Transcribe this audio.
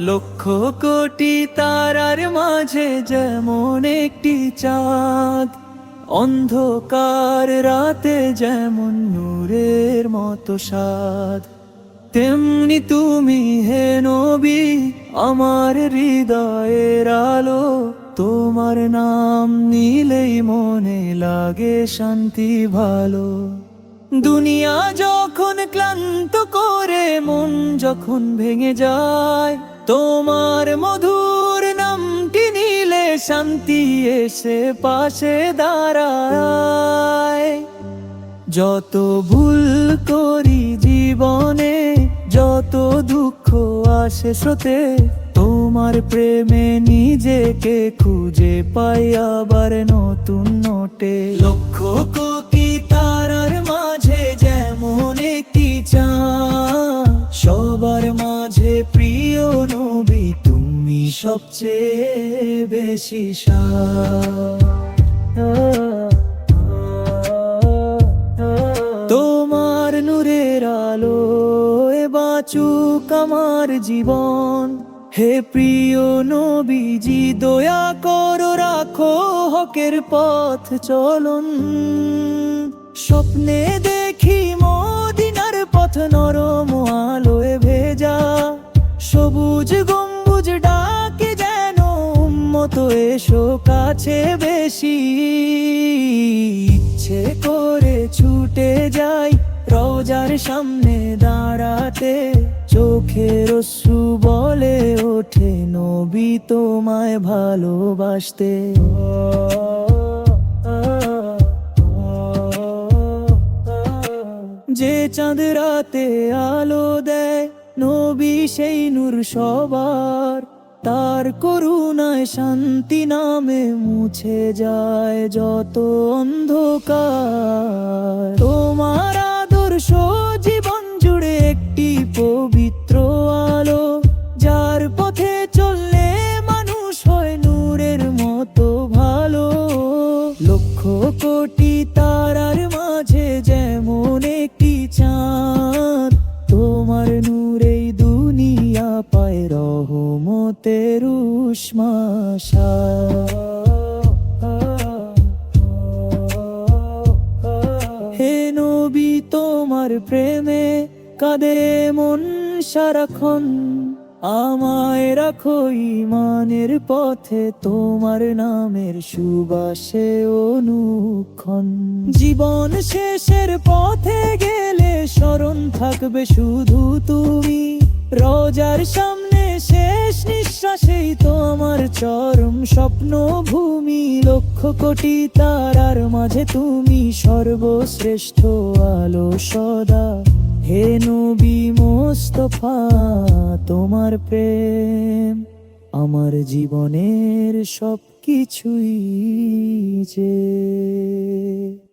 লক্ষ কোটি তারার মাঝে যেমন একটি চাঁদ, অন্ধকার রাতে যেমন নূরের মতো স্বাদ। তেমনি তুমি হে নবী, আমার হৃদয়ের আলো, তোমার নাম নিলেই মনে লাগে শান্তি ভালো। দুনিয়া যখন ক্লান্ত করে মন যখন ভেঙে যায়, তোমার মধুর নামটি নিলে শান্তি এসে পাশে দাঁড়ায়। যত ভুল করি জীবনে, যত দুঃখ আসে স্রোতে, তোমার প্রেমে নিজেকে খুঁজে পাই আবার নতুন নোটে। লক্ষ প্রিয় নবী, তুমি সবচেয়ে বেশি তোমার নূরের আলো বাচুক আমার জীবন। হে প্রিয় নবীজি, দয়া করো, রাখো হকের পথ চলন। স্বপ্নে দেখি মদিনার পথ নরম ভেজা সবুজ গম্বুজ ডাকে যেন উম্মত, এসো কাছে বেশি। ইচ্ছে করে ছুটে যাই রোজার সামনে দাঁড়াতে, চোখের অশ্রু বলে ওঠে নবী তোমায় ভালোবাসতে। যে চাঁদ রাতে আলো দেয় নবী সেই নূর সবার। তার করুণায় শান্তি নামে মুছে যায় যত অন্ধকার। তোমার আদর্শ জীবন জুড়ে একটি পবিত্র আলো, যার পথে চললে মানুষ হয় নূরের মতো ভালো। লক্ষ কোটি তারার রহমতের উষ্মাশা হে নবী, তোমার প্রেমে কাদের মন সারাক্ষণ। আমায় রাখো ইমানের পথে, তোমার নামের সুবাসে অনুক্ষণ। জীবন শেষের পথে গেলে স্মরণ থাকবে শুধু তুমি। রোজার সামনে শেষ নিঃশ্বাসেই তোমার চরম স্বপ্ন ভূমি, লক্ষ কোটি তারার মাঝে তুমি সর্বশ্রেষ্ঠ আলো সদা। হে নবী মোস্তফা, তোমার প্রেম আমার জীবনের সব কিছুই যে।